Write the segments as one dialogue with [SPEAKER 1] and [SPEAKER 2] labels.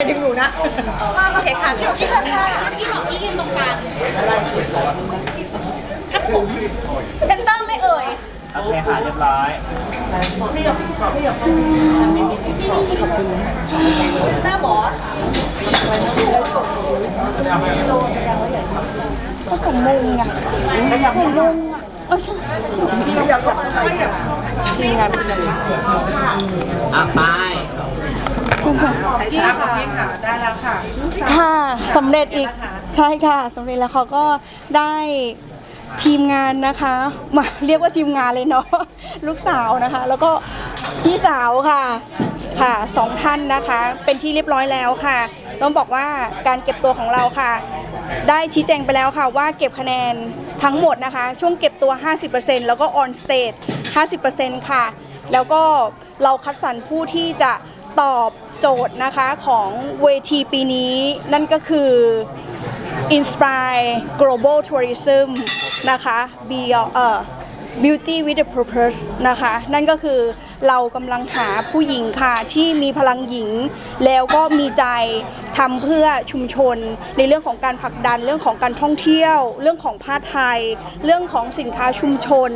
[SPEAKER 1] ถึงหนูนะโอเคค่ะพี่หนูที่เชิญค่ะพี่หนูที่ยืนตรงกลางครับผมเซนเตอร์ไม่เอ่ย
[SPEAKER 2] โอเคค่ะเรียบร้อย
[SPEAKER 1] หน้าบอส
[SPEAKER 3] ผมมุงอะผมมุงอะเออใช่
[SPEAKER 2] อะไป
[SPEAKER 3] ค่ะสำเร็จอีกใช่ค่ะสำเร็จแล้วเขาก็ได้ทีมงานนะคะมาเรียกว่าทีมงานเลยเนาะลูกสาวนะคะ แล้วก็พี่สาวค่ะค่ะสองท่านนะคะ เป็นที่เรียบร้อยแล้วค่ะ ต้องบอกว่าการเก็บตัวของเราค่ะ ได้ชี้แจงไปแล้วค่ะว่าเก็บคะแนนทั้งหมดนะคะ ช่วงเก็บตัว 50%แล้วก็ on stage 50%ค่ะ แล้วก็เราคัดสรรผู้ที่จะ ตอบโจทย์นะคะของเวทีปีนี้ นั่นก็คือ Inspire Global Tourism นะคะ Be Your- เอ่อ Beauty with a Purpose นะคะ นั่นก็คือเรากำลังหาผู้หญิงค่ะ ที่มีพลังหญิง แล้วก็มีใจทำเพื่อชุมชน ในเรื่องของการผลักดันเรื่องของการท่องเที่ยว เรื่องของผ้าไทย เรื่องของสินค้าชุมชน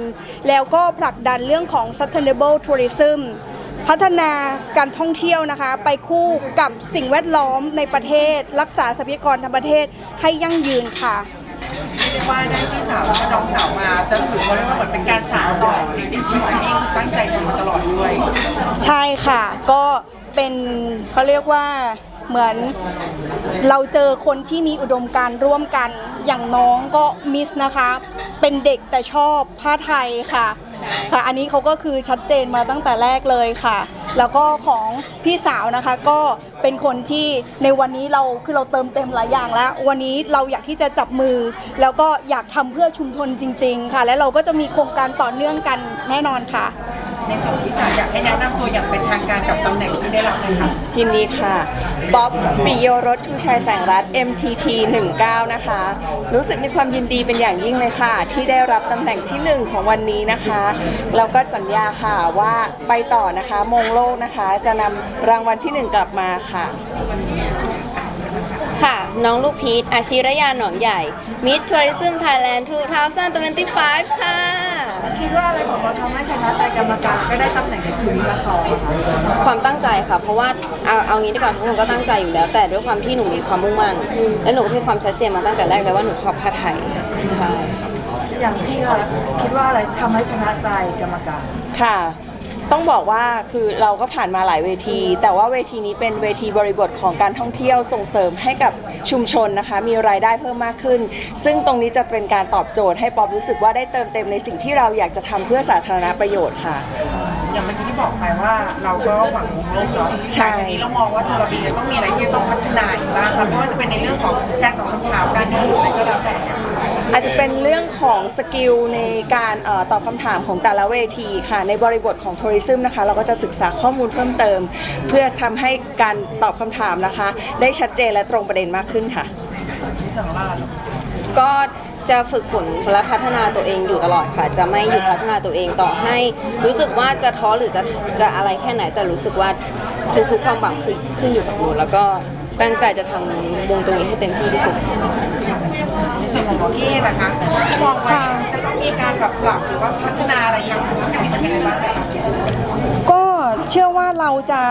[SPEAKER 3] แล้วก็ผลักดันเรื่องของ Sustainable Tourism พัฒนาการท่องเที่ยวนะคะ ไปคู่กับสิ่งแวดล้อมในประเทศ รักษาทรัพยากรธรรมประเทศให้ยั่งยืนค่ะ
[SPEAKER 4] เรียกว่าได้พี่สาวแล้วก็น้องสาวมาจะถือว่าเรียกว่าเหมือนเป็นการสานต่อในสิ่งที่หมายนี่คือตั้งใจทำมาตลอดด้วย
[SPEAKER 3] ใช่ค่ะก็เป็นเขาเรียกว่าเหมือนเราเจอคนที่มีอุดมการณ์ร่วมกันอย่างน้องก็มิสนะคะ เป็นเด็กแต่ชอบผ้าไทยค่ะ ค่ะ อันนี้เขาก็คือชัดเจนมาตั้งแต่แรกเลยค่ะ แล้วก็ของพี่สาวนะคะก็เป็นคนที่ในวันนี้เราคือเราเติมเต็มหลายอย่างแล้ว วันนี้เราอยากที่จะจับมือ แล้วก็อยากทำเพื่อชุมชนจริง ๆ ค่ะ และเราก็จะมีโครงการต่อเนื่องกันแน่นอนค่ะ
[SPEAKER 4] ในส่วนของพี่สาวอยากให้แนะนำตัวอย่างเป็นทางการกับตำแหน่งที่ได้รับเลยค่ะ
[SPEAKER 5] ยินดีค่ะบ๊อบปิโยรสชูชัยแสงรัตน์ MTT 19 นะคะ รู้สึกมีความยินดีเป็นอย่างยิ่งเลยค่ะ ที่ได้รับตำแหน่งที่ 1 ของวันนี้นะคะแล้วก็สัญญาค่ะว่าไปต่อนะคะมงโลกนะคะ จะนำรางวัลที่ 1 กลับมาค่ะ
[SPEAKER 6] ค่ะ น้องลูกพีทอาชิรยาหนองใหญ่ Miss Tourism Thailand 2025 ค่ะ
[SPEAKER 1] คิดว่าอะไรของเราทำให้ชนะใจกรรมการก็ได้ตำแหน่งในคืนนี้มาต่อ
[SPEAKER 6] ความตั้งใจค่ะ เพราะว่าเอาเอางี้ดีกว่าทุกคนก็ตั้งใจอยู่แล้ว แต่ด้วยความที่หนูมีความมุ่งมั่น และหนูก็มีความชัดเจนมาตั้งแต่แรกเลยว่าหนูชอบผ้าไทยใช่
[SPEAKER 1] อย่างพี่เราคิดว่าอะไรทำให้ชนะใจกรรมการ
[SPEAKER 5] ค่ะ ต้องบอกว่าคือเราก็ผ่านมาหลายเวที แต่ว่าเวทีนี้เป็นเวทีบริบทของการท่องเที่ยวส่งเสริมให้กับชุมชนนะคะ มีรายได้เพิ่มมากขึ้น ซึ่งตรงนี้จะเป็นการตอบโจทย์ให้ป๊อบรู้สึกว่าได้เติมเต็มในสิ่งที่เราอยากจะทำเพื่อสาธารณประโยชน์ค่ะ
[SPEAKER 4] อย่างเมื่อกี้ที่บอกไปว่าเราก็หวังมงโลกเนาะ
[SPEAKER 5] ใช่
[SPEAKER 4] หลังจากนี้เรามองว่าตัวเราเองจะต้องมีอะไรที่ต้องพัฒนาอีกบ้างครับไม่ว่าจะเป็นในเรื่องของการตอบคำถามการเดินหรืออะไรก็แล้วแต่เนี่ยค่ะ
[SPEAKER 5] อาจจะเป็นเรื่องของสกิลในการเออตอบคำถามของแต่ละเวทีค่ะ ในบริบทของทัวริซึมนะคะ เราก็จะศึกษาข้อมูลเพิ่มเติม เพื่อทำให้การตอบคำถามนะคะ ได้ชัดเจนและตรงประเด็นมากขึ้นค่ะ
[SPEAKER 4] ในส่วนของเราล่ะ
[SPEAKER 6] ก็จะฝึกฝนและพัฒนาตัวเองอยู่ตลอดค่ะ จะไม่หยุดพัฒนาตัวเองต่อให้ รู้สึกว่าจะท้อหรือจะจะอะไรแค่ไหนแต่รู้สึกว่าทุกๆความหวังขึ้นอยู่กับหนูแล้วก็ ตั้งใจจะทำวงตรงนี้ให้เต็มที่ที่สุด
[SPEAKER 4] ในส่วนของหมอกี้นะคะที่มองไว้จะต้องมีการแบบปรับหรือว่าพัฒนาอะไรอย่างรู้สึกเป็นยังไงบ้างคะ
[SPEAKER 3] ก็ เชื่อว่าเราจะ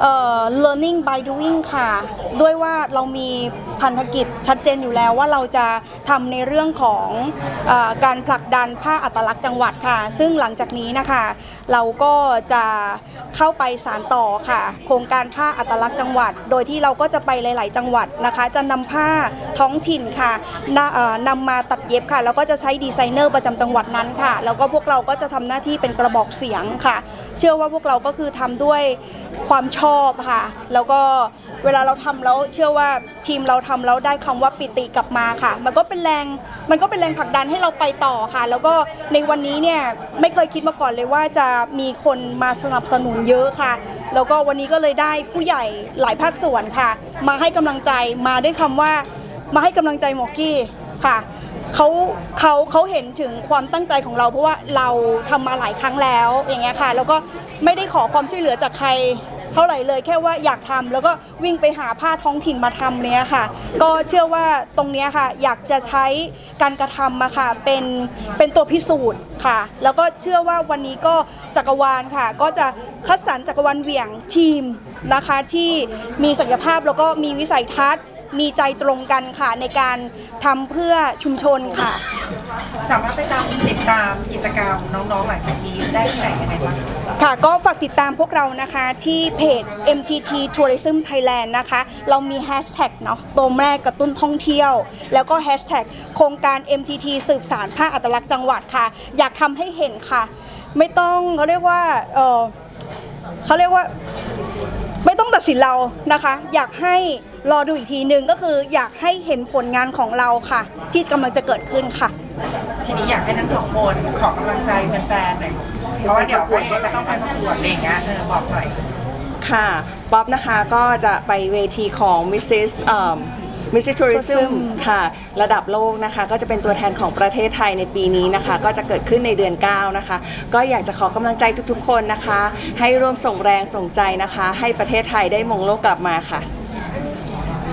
[SPEAKER 3] เอ่อ learning by doing ค่ะ ด้วยว่าเรามีพันธกิจชัดเจนอยู่แล้วว่าเราจะทำในเรื่องของเออการผลักดันผ้าอัตลักษณ์จังหวัดค่ะ ซึ่งหลังจากนี้นะคะ เราก็จะเข้าไปสารต่อค่ะ โครงการผ้าอัตลักษณ์จังหวัด โดยที่เราก็จะไปหลาย ๆ จังหวัดนะคะ จะนำผ้าท้องถิ่นค่ะนเอ่อนำมาตัดเย็บค่ะ แล้วก็จะใช้ดีไซเนอร์ประจำจังหวัดนั้นค่ะ แล้วก็พวกเราก็จะทำหน้าที่เป็นกระบอกเสียงค่ะ เชื่อว่าพวกเราก็คือทำด้วยความชอบค่ะ แล้วก็เวลาเราทำแล้วเชื่อว่าทีมเราทำแล้วได้คำว่าปิติกลับมาค่ะ มันก็เป็นแรงมันก็เป็นแรงผลักดันให้เราไปต่อค่ะ แล้วก็ในวันนี้เนี่ยไม่เคยคิดมาก่อนเลยว่าจะมีคนมาสนับสนุนเยอะค่ะ แล้วก็วันนี้ก็เลยได้ผู้ใหญ่หลายภาคส่วนค่ะ มาให้กำลังใจมาด้วยคำว่ามาให้กำลังใจหมอกี้ค่ะ เขาเขาเขาเห็นถึงความตั้งใจของเราเพราะว่าเราทำมาหลายครั้งแล้วอย่างเงี้ยค่ะ แล้วก็ไม่ได้ขอความช่วยเหลือจากใครเท่าไหร่เลยแค่ว่าอยากทำแล้วก็วิ่งไปหาผ้าท้องถิ่นมาทำเนี้ยค่ะ ก็เชื่อว่าตรงเนี้ยค่ะ อยากจะใช้การกระทำมาค่ะเป็นเป็นตัวพิสูจน์ค่ะ แล้วก็เชื่อว่าวันนี้ก็จักรวาลค่ะ ก็จะคัดสรรจักรวาลเหวี่ยงทีมนะคะที่มีศักยภาพแล้วก็มีวิสัยทัศน์ มีใจตรงกันค่ะในการทำเพื่อชุมชนค่ะ
[SPEAKER 4] สามารถไปตามติดตามกิจกรรมน้องๆหลังจากนี้ได้ที่ไหนยังไงบ้าง
[SPEAKER 3] ค่ะก็ฝากติดตามพวกเรานะคะที่เพจ MTT Tourism Thailand นะคะ เรามีแฮชแท็กเนาะตัวแรกกระตุ้นท่องเที่ยว แล้วก็แฮชแท็กโครงการ MTT สืบสารผ้าอัตลักษณ์จังหวัดค่ะ อยากทำให้เห็นค่ะ ไม่ต้องเขาเรียกว่าเออเขาเรียกว่า ไม่ต้องตัดสินเรานะคะ อยากให้รอดูอีกทีหนึ่งก็คืออยากให้เห็นผลงานของเราค่ะ ที่กำลังจะเกิดขึ้นค่ะ
[SPEAKER 4] ทีนี้อยากให้ทั้งสองคนขอกำลังใจแฟนๆหน่อยเพราะว่าเดี๋ยวก็จะต้องไปประกวดอะไรอย่างเงี้ยเออบอกหน่อย
[SPEAKER 5] ค่ะ ป๊อปนะคะก็จะไปเวทีของ Mrs. เอ่อ Mrs. Tourism ค่ะ ระดับโลกนะคะ ก็จะเป็นตัวแทนของประเทศไทยในปีนี้นะคะ ก็จะเกิดขึ้นในเดือน 9 นะคะ ก็อยากจะขอกำลังใจทุกๆ คนนะคะ ให้ร่วมส่งแรงส่งใจนะคะ ให้ประเทศไทยได้มงโลกกลับมาค่ะ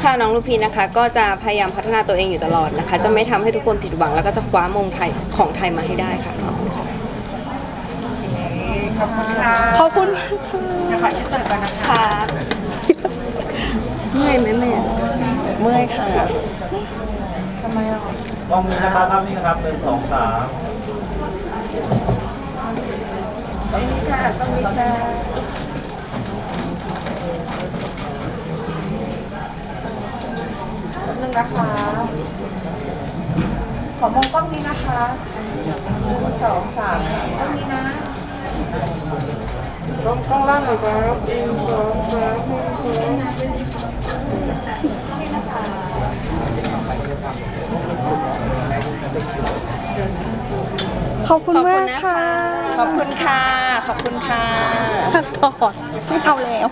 [SPEAKER 6] ค่ะน้องลูพีนะคะก็จะพยายามพัฒนาตัวเองอยู่ตลอดนะคะ จะไม่ทำให้ทุกคนผิดหวังแล้วก็จะคว้ามงไทยของไทยมาให้ได้ค่ะขอบคุณค่ะ
[SPEAKER 4] ขอบคุณค่ะ
[SPEAKER 3] ขอบคุณมากค่ะ
[SPEAKER 4] เดี๋ยวขออินเสิร์ตก่อนนะคะ
[SPEAKER 6] ค่ะเมื่อยไหมแม่
[SPEAKER 5] เมื่อยค่ะ
[SPEAKER 2] กล้องนี้นะครับภาพนี้นะครับหนึ่งสองสาม
[SPEAKER 3] ต้องมีค่ะต้องมีค่ะนึงนะคะ ขอมองกล้องนี้นะคะหนึ่งสองสามค่ะกล้องนี้นะกล้องกล้องล่างหน่อยครับหนึ่งสองสามหนึ่งสอง ขอบคุณมากค่ะ
[SPEAKER 5] ขอบคุณค่ะ ขอบคุณค่ะ
[SPEAKER 3] พักผ่อนไม่เอาแล้ว